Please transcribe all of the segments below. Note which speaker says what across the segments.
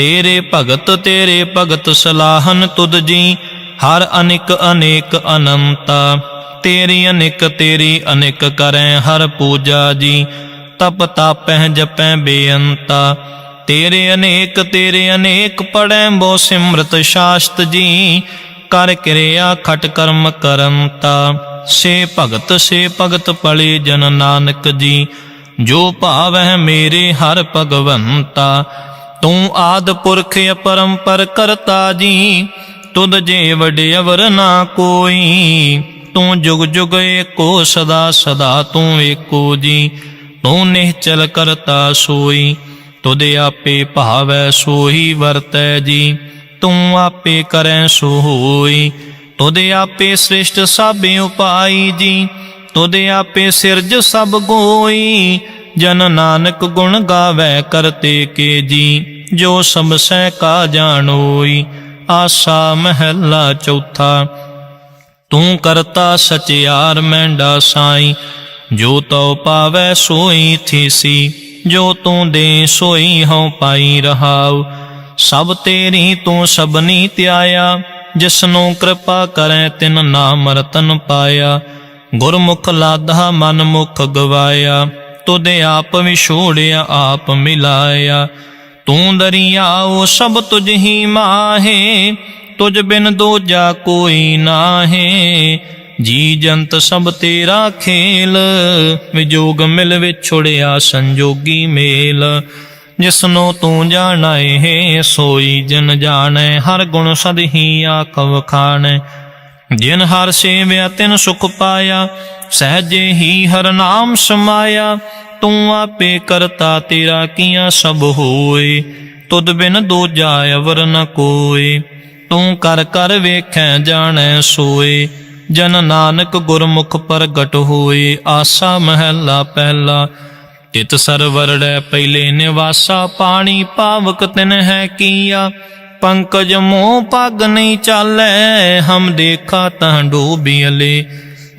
Speaker 1: ਤੇਰੇ ਭਗਤ ਤੇਰੇ ਭਗਤ ਸਲਾਹਨ ਤੁਧ ਜੀ, ਹਰ ਅਨਿਕ, ਅਨੇਕ ਅਨੰਤਾ। ਤੇਰੀ ਅਨਿਕ ਤੇਰੀ ਅਨਿਕ ਕਰੈ ਹਰ ਪੂਜਾ ਜੀ, ਤਪ ਤਾਪੈ ਜਪੈ ਬੇਅੰਤਾ। ਤੇਰੇ ਅਨੇਕ ਤੇਰੇ ਅਨੇਕ ਪੜੈ ਬੋ ਸਿਮਰਤ ਸ਼ਾਸਤ ਜੀ, ਕਰ ਕਿਰਿਆ ਖਟ ਕਰਮ ਕਰੰਤਾ। ਸੇ ਭਗਤ ਸੇ ਭਗਤ ਪਲੇ ਜਨ ਨਾਨਕ ਜੀ, ਜੋ ਭਾਵੈ ਮੇਰੇ ਹਰ ਭਗਵੰਤਾ। ਤੂੰ ਆਦ ਪੁਰਖ ਅਪਰੰਪਰ ਕਰਤਾ ਜੀ, ਤੁਧ ਜੇ ਵਡਿਆਵਰ ਨਾ ਕੋਈ। ਤੂੰ ਜੁਗ ਜੁਗ ਏਕੋ ਸਦਾ ਸਦਾ ਤੂੰ ਏਕੋ ਜੀ, ਤੂੰ ਨਿਹਚਲ ਕਰਤਾ ਸੋਈ। ਤੁਧ ਆਪੇ ਭਾਵੈ ਸੋਹੀ ਵਰਤੈ ਜੀ, ਤੂੰ ਆਪੇ ਕਰੈ ਸੋ ਹੋਈ ਤੁਧ ਆਪੇ ਸ੍ਰਿਸ਼ਟ ਸਭ ਉਪਾਈ ਜੀ, ਤੁਧ ਆਪੇ ਸਿਰਜ ਸਭ ਗੋਈ। ਜਨ ਨਾਨਕ ਗੁਣ ਗਾਵੇ ਕਰਤੇ ਕੇ ਜੀ, ਜੋ ਸਭ ਸਹਿ ਕਾ ਜਾਣੋਈ, ਆਸਾ ਮਹਿਲਾ ਚੌਥਾ। ਤੂੰ ਕਰਤਾ ਸਚਿਆਰ ਮੈਂਡਾ ਸਾਈ, ਜੋ ਤਉ ਪਾਵੈ ਸੋਈ ਥੀਸੀ, ਜੋ ਤੂੰ ਦੇ ਸੋਈ ਹਉ ਪਾਈ ਰਹਾਉ। ਸਭ ਤੇਰੀ ਤੂੰ ਸਭਨੀ ਧਿਆਇਆ ਜਿਸਨੂੰ ਕਿਰਪਾ ਕਰੈ ਤਿਨ ਨਾਮ ਰਤਨ ਪਾਇਆ। ਗੁਰਮੁਖ ਲਾਧਾ ਮਨ ਮੁਖ ਗਵਾਇਆ। ਤੁਧ ਆਪ ਵਿਛੋੜਿਆ, ਆਪ ਮਿਲਾਇਆ। ਤੂੰ ਦਰਿਆਓ ਸਭ ਤੁਝ ਹੀ ਮਾਹੇ। ਤੁਝ ਬਿਨ ਦੂਜਾ ਕੋਈ ਨਾਹੇ। ਜੀ ਜੰਤ ਸਭ ਤੇਰਾ ਖੇਲ। ਵਿਜੋਗ ਮਿਲ ਵਿਛੜਿਆ, ਸੰਜੋਗੀ ਮੇਲ। ਜਿਸਨੂੰ ਤੂੰ ਜਾਣੈ, ਹੈ ਸੋਈ ਜਨ ਜਾਣੈ। ਹਰ ਗੁਣ ਸਦ ਹੀ ਆਖਵ ਖਾਣੈ। ਜਿਨ ਹਰ ਸੇਵਿਆ, ਤਿਨ ਸੁਖ ਪਾਇਆ। ਸਹਜੇ ਹੀ ਹਰ ਨਾਮ ਸਮਾਇਆ, ਤੂੰ ਆਪੇ ਕਰਤਾ ਤੇਰਾ ਕੀਆਂ ਸਭ ਹੋਏ। ਤੁਧ ਬਿਨ ਦੂਜਾ ਅਵਰ ਨ ਕੋਏ, ਤੂੰ ਕਰ ਕਰ ਵੇਖੈ ਜਾਣੈ ਸੋਏ। ਜਨ ਨਾਨਕ ਗੁਰਮੁਖ ਪ੍ਰਗਟ ਹੋਏ, ਆਸਾ ਮਹਿਲਾ ਪਹਿਲਾ। ਤਿਤ ਸਰਵਰੜੈ ਪਹਿਲੇ ਨਿਵਾਸਾ, ਪਾਣੀ ਪਾਵਕ ਤਿਨ ਹੈ ਕੀਆ। ਪੰਕਜ ਮੋਹ ਪੱਗ ਨਹੀਂ ਚਾਲੈ, ਹਮ ਦੇਖਾ ਤਹ ਡੂਬੀਲੇ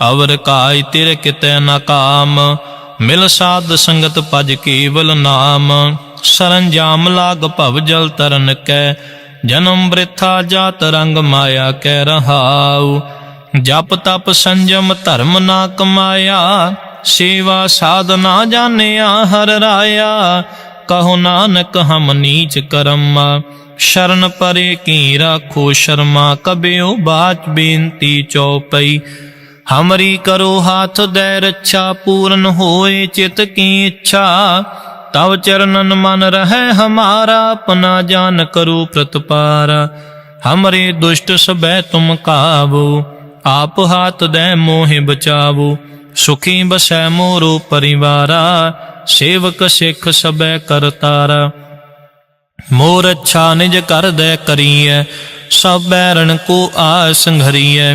Speaker 1: ਅਵਰ ਕਾਇ ਤਿਰ ਕਿਤੈ ਨਾ ਕਾਮ, ਮਿਲ ਸਾਧ ਸੰਗਤ ਭਜ ਕੇਵਲ ਨਾਮ। ਸਰੰਜਾਮ ਲਾਗ ਭਵ ਜਲ ਤਰਨ ਕੈ, ਜਨਮ ਬ੍ਰਿਥਾ ਜਾਤ ਰੰਗ ਮਾਇਆ ਕੈ ਰਹਾਉ। ਜਪ ਤਪ ਸੰਜਮ ਧਰਮ ਨਾ ਕਮਾਇਆ, ਸੇਵਾ ਸਾਧਨਾ ਜਾਣਿਆ ਹਰ ਰਾਇਆ। ਕਹੋ ਨਾਨਕ ਹਮ ਨੀਚ ਕਰਮਾ, ਸ਼ਰਨ ਪਰੇ ਕੀ ਰਾਖੋ ਸ਼ਰਮਾ ਕਬਿਓ ਬਾਚ ਬੇਨਤੀ ਚਉਪਈ ਹਮਰੀ ਕਰੋ ਹਾਥ ਦੈ ਰੱਛਾ ਪੂਰਨ ਹੋਏ ਚਿਤ ਕੀ ਇੱਛਾ ਤਵ ਚਰਨਨ ਮਨ ਰਹੈ ਹਮਾਰਾ ਆਪਣਾ ਜਾਨ ਕਰੋ ਪ੍ਰਤਪਾਰਾ ਹਮਰੇ ਦੁਸ਼ਟ ਸਬੈ ਤੁਮ ਕਾਬੂ ਆਪ ਹਾਥ ਦੇ ਮੋਹਿ ਬਚਾਵੋ ਸੁਖੀ ਬਸੈ ਮੋਰੋ ਪਰਿਵਾਰਾ ਸੇਵਕ ਸਿੱਖ ਸਬੈ ਕਰਤਾਰਾ ਮੋਰ ਅੱਛਾ ਨਿਜ ਕਰ ਦੈ ਕਰੀਐ ਸਭ ਬੈਰਣ ਕੋ ਆ ਸੰਘਰੀਐ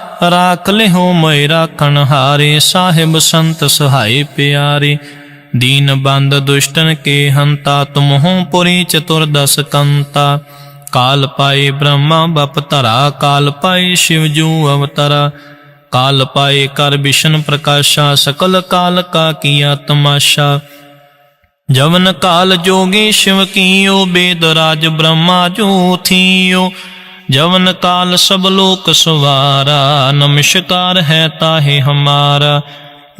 Speaker 1: ਰਾਖ ਲਿਓ ਮੈਂ ਰਾਖਣ ਹਾਰੇ, ਸਾਹਿਬ ਸੰਤ ਸਹਾਈ ਪਿਆਰੇ। ਦੀਨ ਬੰਦ ਦੁਸ਼ਟਨ ਕੇ ਹੰਤਾ, ਤੁਮਹੁ ਪੁਰੀ ਚਤੁਰਦਸ ਕੰਤਾ। ਕਾਲ ਪਾਏ ਬ੍ਰਹਮਾ ਬਪ ਧਰਾ, ਕਾਲ ਪਾਏ ਸ਼ਿਵ ਜੂ ਅਵਤਰਾ। ਕਾਲ ਪਾਏ ਕਰ ਵਿਸ਼ਨ ਪ੍ਰਕਾਸ਼ਾ, ਸਕਲ ਕਾਲ ਕਾ ਕੀਆ ਤਮਾਸ਼ਾ। ਜਵਨ ਕਾਲ ਜੋਗੀ ਸ਼ਿਵ ਕੀਓ, ਬੇਦ ਰਾਜ ਬ੍ਰਹਮਾ ਜੋ ਥੀਓ। ਜਵਨ ਕਾਲ ਸਭ ਲੋਕ ਸਵਾਰਾ, ਨਮਸਕਾਰ ਹੈ ਤਾਹੇ ਹਮਾਰਾ।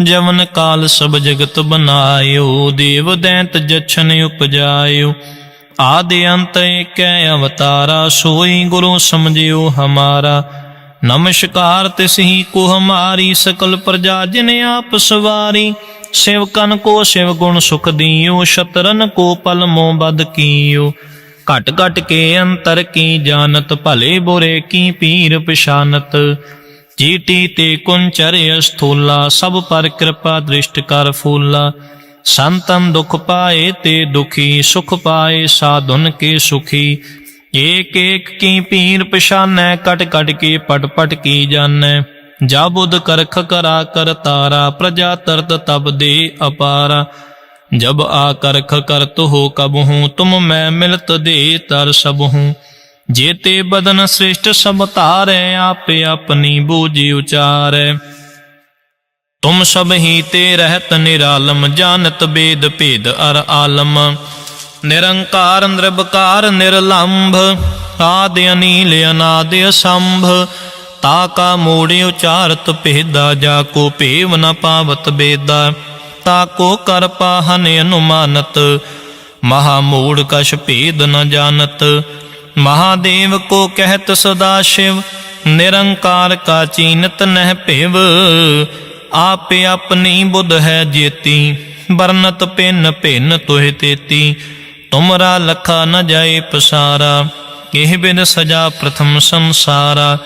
Speaker 1: ਜਵਨ ਕਾਲ ਸਭ ਜਗਤ ਬਨਾਇਓ, ਦੇਵ ਦੈਂਤ ਜਛਨ ਉਪਜਾਇਓ। ਆਦਿ ਅੰਤ ਏਕੈ ਅਵਤਾਰਾ, ਸੋਈ ਗੁਰੂ ਸਮਝਿਓ ਹਮਾਰਾ। ਨਮਸਕਾਰ ਤਿਸਹੀ ਕੋ ਹਮਾਰੀ, ਸਕਲ ਪ੍ਰਜਾ ਜਿਨ ਆਪ ਸਵਾਰੀ। ਸੇਵਕਨ ਕੋ ਸਿਵ ਗੁਣ ਸੁਖ ਦਿਓ, ਸ਼ਤਰਨ ਕੋ ਪਲ ਮੋ ਬਦ ਕੀਓ। ਘਟ ਘਟ ਕੇ ਅੰਤਰ ਕੀ ਜਾਣਤ, ਭਲੇ ਬੁਰੇ ਕੀ ਪੀਰ ਪਛਾਨਤ। ਚੀਟੀ ਤੇ ਕੁੰਚਰ ਅਸਥੂਲਾ, ਸਭ ਪਰ ਕਿਰਪਾ ਦ੍ਰਿਸ਼ਟ ਕਰ ਫੂਲਾ। ਸੰਤਨ ਦੁਖ ਪਾਏ ਤੇ ਦੁਖੀ, ਸੁਖ ਪਾਏ ਸਾਧੁਨ ਕੇ ਸੁਖੀ। ਏਕ ਏਕ ਕੀ ਪੀਰ ਪਛਾਨੈ, ਕਟ ਕਟ ਕੇ ਪਟ ਪਟ ਕੀ ਜਾਣੈ। ਜਾ ਬੁਧ ਕਰਖ ਕਰਾ, ਕਰ ਤਾਰਾ, ਪ੍ਰਜਾ ਤਰਤ ਤਬ ਦੇ ਅਪਾਰਾ। ਜਬ ਆ ਕਰਖ ਕਰਤ ਹੋ ਕਬ ਹੂੰ ਤੁਮ ਮੈਂ ਮਿਲਤ ਦੇ ਤਰ ਸਭ ਹੂੰ ਜੇਤੇ ਬਦਨ ਸ੍ਰਿਸ਼ਟ ਸਭ ਤਾਰੈ ਆਪੇ ਆਪਣੀ ਬੂਝੀ ਉਚਾਰੈ। ਤੁਮ ਸਭ ਹੀ ਤੇ ਰਹਿਤ ਨਿਰਾਲਮ, ਜਾਣਤ ਬੇਦ ਭੇਦ ਅਰ ਆਲਮ। ਨਿਰੰਕਾਰ ਨਿਰਭਕਾਰ ਨਿਰਲੰਭ, ਆਦ ਅਨੀਲ ਅਨਾਦ ਅਸੰਭ। ਤਾ ਕਾ ਮੋੜਿ ਉਚਾਰਤ ਭੇਦਾ, ਜਾ ਕੋ ਭੇਵ ਨ ਪਾਵਤ ਬੇਦਾ। ਤਾ ਕੋ ਕਰ ਪਾਹਨ ਅਨੁਮਾਨਤ। ਮਹਾ ਮੂੜ ਕਛ ਭੇਦ ਨ ਜਾਣਤ। ਮਹਾਦੇਵ ਕੋ ਕਹਿਤ ਸਦਾ ਸ਼ਿਵ। ਨਿਰੰਕਾਰ ਕਾ ਚੀਨਤ ਨਹਿ ਭਿਵ। ਆਪੇ ਆਪਣੀ ਬੁੱਧ ਹੈ ਜੇਤੀ। ਬਰਨਤ ਪਿੰਨ ਭਿੰਨ ਤੋਹਿ ਤੇਤੀ। ਤੁਮਰਾ ਲਖਾ ਨ ਜਾਏ ਪਸਾਰਾ। ਇਹ ਬਿਨ ਸਜਾ ਪ੍ਰਥਮ ਸੰਸਾਰਾ।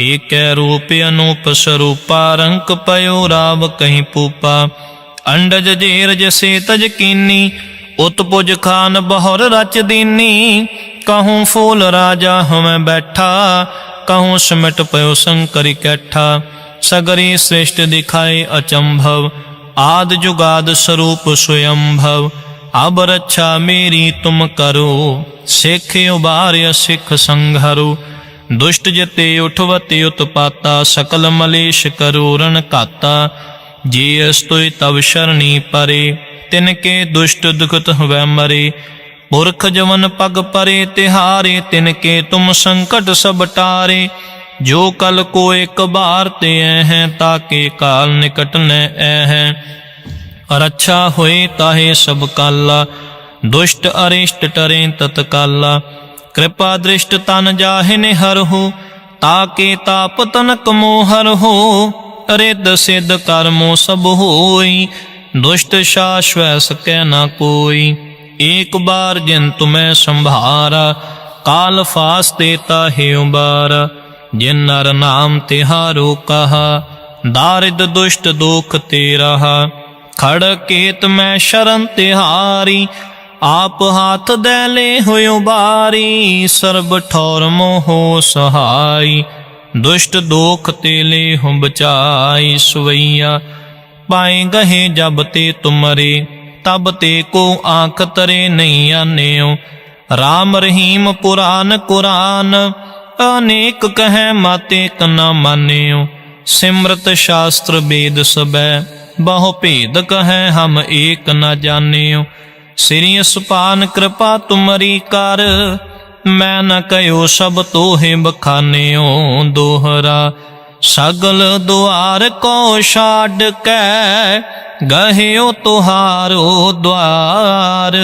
Speaker 1: ਏਕੈ ਰੂਪ ਅਨੂਪ ਸਰੂਪਾ। ਰੰਕ ਪਇਓ ਰਾਵ ਕਹੀਂ ਪੂਪਾ। ਅੰਡਜ ਜੇਰ ਜਸੇ ਤਜ ਕੀਨੀ ਉਤਪੁਜ ਖਾਨ ਬਹੁਰ ਰਚ ਦੀਨੀ। ਕਹੂੰ ਫੂਲ ਰਾਜਾ ਹਮੈ ਬੈਠਾ, ਕਹੂੰ ਸਿਮਟ ਪਇਓ ਸੰਕਰ ਇਕੱਠਾ ਸਗਰੀ ਸ੍ਰਿਸ਼ਟ ਦਿਖਾਏ ਅਚੰਭਵ, ਆਦ ਜੁਗਾਦ ਸਰੂਪ ਸਵਯੰਭਵ ਅਬ ਰੱਛਾ ਮੇਰੀ ਤੁਮ ਕਰੋ, ਸਿੱਖ ਉਬਾਰਿਆ ਸਿੱਖ ਸੰਘਰੋ। ਦੁਸ਼ਟ ਜਤੇ ਉਠਵਤੇ ਉਤਪਾਤਾ, ਸਕਲ ਮਲੇਸ਼ ਕਰੋ ਰਣ ਘਾਤਾ ਜੇ ਅਸਤੋਇ ਤਵ ਸ਼ਰਣੀ ਪਰੇ, ਤਿਨ ਕੇ ਦੁਸ਼ਟ ਦੁਖਤ ਹਵੈ ਮਰੇ। ਪੁਰਖ ਜਵਨ ਪਗ ਪਰੇ, ਤਿਹਾਰੇ, ਤਿਨ ਕੇ ਤੁਮ ਸੰਕਟ ਸਭ ਟਾਰੇ। ਜੋ ਕਲ ਕੋ ਇੱਕ ਬਾਰ ਤੇ ਐ ਹੈ ਤਾਕੇ ਕਾਲ ਨਿਕਟ ਨੈ ਐ ਹੈ। ਰੱਛਾ ਹੋਏ ਤਾਹੇ ਸਭ ਕਾਲਾ, ਦੁਸ਼ਟ ਅਰਿਸ਼ਟ ਟਰੇ ਤਤਕਾਲਾ। ਕਿਰਪਾ ਦ੍ਰਿਸ਼ਟ ਤਨ ਜਾਹਿਨੇ ਹੋ ਤਾਕੇ ਤਾਪ ਤਨਕ ਮੋਹਰ ਹੋ। ਰਿੱਧ ਸਿੱਧ ਕਰਮੋ ਸਭ ਹੋਈ, ਦੁਸ਼ਟ ਸ਼ਾਸ਼ਵੈ ਸਕੈ ਨਾ ਕੋਈ। ਏਕ ਬਾਰ ਜਿਨ ਤੁਮੈ ਸੰਭਾਰਾ, ਕਾਲ ਫਾਸਤੇ ਤਾਹੇ ਉਬਾਰਾ। ਜਿਨ ਨਰ ਨਾਮ ਤਿਹਾਰੋ ਕਹਾ ਦਾਰਿਦ ਦੁਸ਼ਟ ਦੋਖ ਤੇ ਰਹਾ ਖੜ ਕੇਤ ਮੈਂ ਸ਼ਰਨ ਤਿਹਾਰੀ, ਆਪ ਹੱਥ ਦੇ ਲੈ ਹੋਇਓ ਬਾਰੀ, ਸਰਬ ਠੌਰ ਮੋਹ ਸਹਾਈ। ਦੁਸ਼ਟ ਦੋਖ ਤੇ ਲੈ ਹੁ ਬਚਾਈ ਸਵਈਆ। ਪਾਏ ਗਹੇ ਜਬ ਤੇ ਤੁਮਰੇ, ਤਬ ਤੇ ਕੋ ਆਂਖ ਤਰੇ ਨਹੀਂ ਆਨਿਓ। RAM ਰਹੀਮ ਪੁਰਾਨ ਕੁਰਾਨ, ਅਨੇਕ ਕਹੈ ਮਾਤੇ ਕਨਾ ਮਾਨਿਓ। ਸਿਮਰਤ ਸ਼ਾਸਤਰ ਵੇਦ ਸਬੈ, ਬਹੁ ਭੇਦ ਕਹੈ ਹਮ ਏਕ ਨ ਜਾਣਿਓ। ਸ੍ਰੀ ਸੁਪਾਨ ਕਿਰਪਾ ਤੁਮਰੀ ਕਰ ਮੈਂ ਨ ਕਯੋ ਸਭ ਤੋਹੇ ਬਖਾਨਿਓ ਦੋਹਰਾ। ਸਗਲ ਦੁਆਰ ਕੋ ਛਾੜ ਕੇ ਗਹਿਓ ਤੁਹਾਰੋ ਦੁਆਰ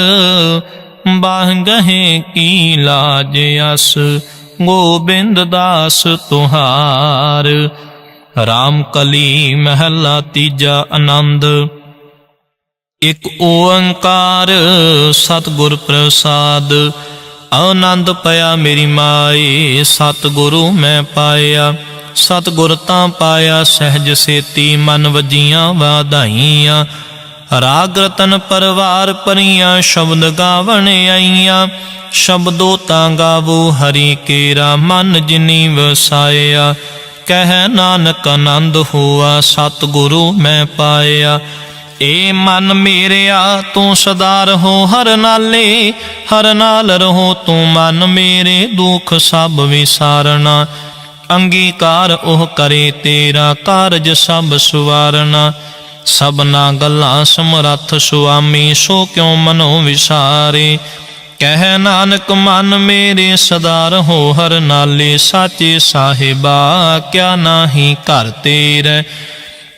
Speaker 1: ਬਾਹ ਗਹੇ ਕੀ ਲਾਜ ਅਸ, ਗੋਬਿੰਦ ਦਾਸ ਤੁਹਾਰ। ਰਾਮ ਕਲੀ ਮਹਲਾ ਤੀਜਾ ਆਨੰਦ। ਇਕ ਓੰਕਾਰ ਸਤਿਗੁਰ ਪ੍ਰਸਾਦ। ਆਨੰਦ ਪਿਆ ਮੇਰੀ ਮਾਏ ਸਤਿਗੁਰੂ ਮੈਂ ਪਾਇਆ। ਸਤਿਗੁਰ ਤਾਂ ਪਾਇਆ ਸਹਿਜ ਸੇਤੀ, ਮਨ ਵਜੀਆਂ ਵਾਧਾਈਆਂ। ਰਾਗ ਰਤਨ ਪਰਵਾਰ ਪਰੀਆਂ, ਸ਼ਬਦ ਗਾਵਣ ਆਈਆਂ। ਸ਼ਬਦੋ ਤਾਂ ਗਾਵੋ ਹਰੀ ਕੇਰਾ, ਮਨ ਜਿਨੀ ਵਸਾਇਆ। ਕਹਿ ਨਾਨਕ ਆਨੰਦ ਹੋਆ, ਸਤਿਗੁਰੂ ਮੈਂ ਪਾਇਆ। ਏ ਮਨ ਮੇਰਿਆ, ਤੂੰ ਸਦਾ ਰਹੋ ਹਰ ਨਾਲੇ, ਹਰ ਨਾਲ ਰਹੋ ਤੂੰ ਮਨ ਮੇਰੇ, ਦੁੱਖ ਸਭ ਵਿਸਾਰਨਾ। ਅੰਗੀਕਾਰ ਉਹ ਕਰੇ ਤੇਰਾ, ਕਾਰਜ ਸਭ ਸੁਵਾਰਨਾ। ਸਭਨਾ ਗੱਲਾਂ ਸਮਰੱਥ ਸੁਆਮੀ, ਸੋ ਕਿਉ ਮਨੋ ਵਿਸਾਰੇ? ਕਹਿ ਨਾਨਕ, ਮਨ ਮੇਰੇ, ਸਦਾ ਰਹੋ ਹਰ ਨਾਲੇ, ਸਾਚੇ ਸਾਹਿਬਾ, ਕਿਆ ਨਾਹੀ ਘਰ ਤੇਰੇ।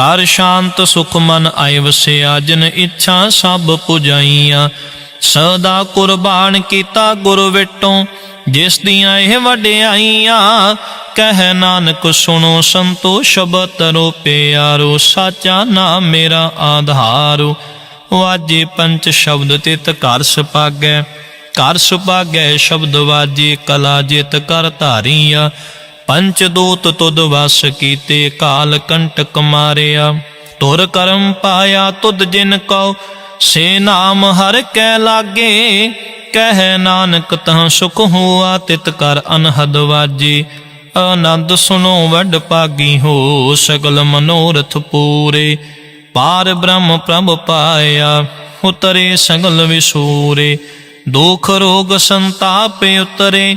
Speaker 1: ਕਰ ਸ਼ਾਂਤ ਸੁਖ ਮਨ ਆਇ ਵਸਿਆ ਜਿਨ ਇੱਛਾ ਸਭ ਪੁਜਾਈਆਂ। ਸਦਾ ਕੁਰਬਾਨ ਕੀਤਾ ਗੁਰ ਵਿਟੋਂ, ਜਿਸ ਦੀਆਂ ਇਹ ਵਡਿਆਈਆਂ, ਕਹਿ ਨਾਨਕ ਸੁਣੋ ਸੰਤੋ ਸ਼ਬਦ ਰੋ ਪਿਆਰੋ, ਸਾਚਾ ਨਾਮ ਮੇਰਾ ਆਧਾਰੋ। ਵਾਜੇ ਪੰਚ ਸ਼ਬਦ ਤਿਤ ਘਰ ਸੁਪਾਗੈ ਘਰ ਸੁਪਾਗੈ ਸ਼ਬਦ ਵਾਜੇ, ਕਲਾ ਜਿਤ ਕਰ ਧਾਰੀਆ। ਪੰਚ ਦੂਤ ਤੁਧ ਵਸ ਕੀਤੇ, ਕਾਲ ਕੰਟਕ ਮਾਰਿਆ। ਤੁਰ ਕਰਮ ਪਾਇਆ ਤੁਧ ਜਿਨ ਕਉ, ਸੇ ਨਾਮ ਹਰ ਕੈ ਲਾਗੇ। ਕਹਿ ਨਾਨਕ ਤਹ ਸੁਖ ਹੋਆ, ਤਿਤ ਕਰ ਅਨਹਦ ਵਾਜੀ। ਆਨੰਦ ਸੁਨੋ ਵੱਡ ਪਾਗੀ ਹੋ, ਸਗਲ ਮਨੋਰਥ ਪੂਰੇ। ਪਾਰ ਬ੍ਰਹਮ ਪ੍ਰਭ ਪਾਇਆ, ਉਤਰੇ ਸਗਲ ਵਿਸੂਰੇ। ਦੁਖ ਰੋਗ ਸੰਤਾਪ ਉਤਰੇ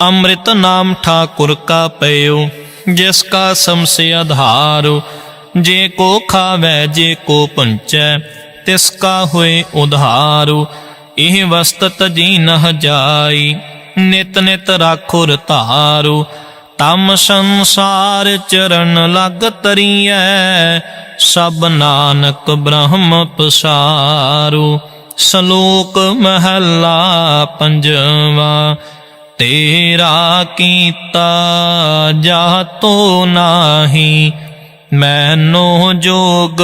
Speaker 1: ਅੰਮ੍ਰਿਤ ਨਾਮ ਠਾਕੁਰ ਕਾ ਪਇਓ, ਜਿਸ ਕਾ ਸਮਸੇ ਆਧਾਰੋ। ਜੇ ਕੋ ਖਾਵੈ, ਜੇ ਕੋ ਪੰਚੈ ਤਿਸ ਕਾ ਹੋਏ ਉਧਾਰੋ। ਇਹ ਵਸਤ ਤਜੀ ਨਹ ਜਾਈ, ਨਿਤ ਨਿਤ ਰਾਖੋ ਰਤਾਰੋ। ਤਮ ਸੰਸਾਰ ਚਰਨ ਲਗ ਤਰੀਐ, ਸਭ ਨਾਨਕ ਬ੍ਰਹਮ ਪਸਾਰੋ। ਸ਼ਲੋਕ ਮਹੱਲਾ ਪੰਜਵਾ। ਤੇਰਾ ਕੀਤਾ ਜਾ ਤੋ ਨਾਹੀ, ਮੈਨੋ ਜੋਗ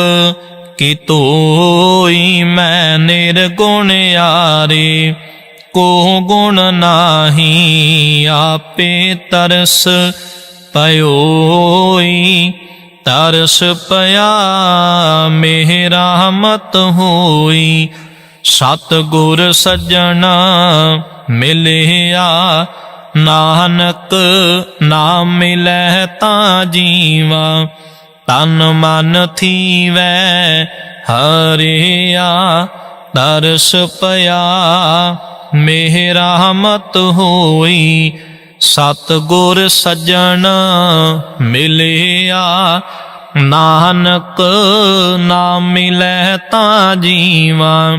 Speaker 1: ਕਿ ਤੋਈ, ਮੈਂ ਨਿਰਗੁਣ ਯਾਰੇ ਕੋ ਗੁਣ ਨਾਹੀ, ਆਪੇ ਤਰਸ ਪਇਓਈ, ਤਰਸ ਪਿਆ ਮੇਰਾ ਮਤ ਹੋਈ ਸਤ ਗੁਰ ਸੱਜਣਾ ਮਿਲਿਆ। ਨਾਨਕ ਨਾਮ ਮਿਲੈ ਤਾਂ ਜੀਵਾ। ਤਨ ਮਨ ਥੀਵੈ ਹਰਿਆ। ਦਰਸ ਪਿਆ। ਮੇਰਾ ਮਤ ਹੋਈ। ਸਤ ਗੁਰ ਸੱਜਣ ਮਿਲਿਆ। ਨਾਨਕ ਨਾਮ ਮਿਲੈ ਤਾਂ ਜੀਵਾ।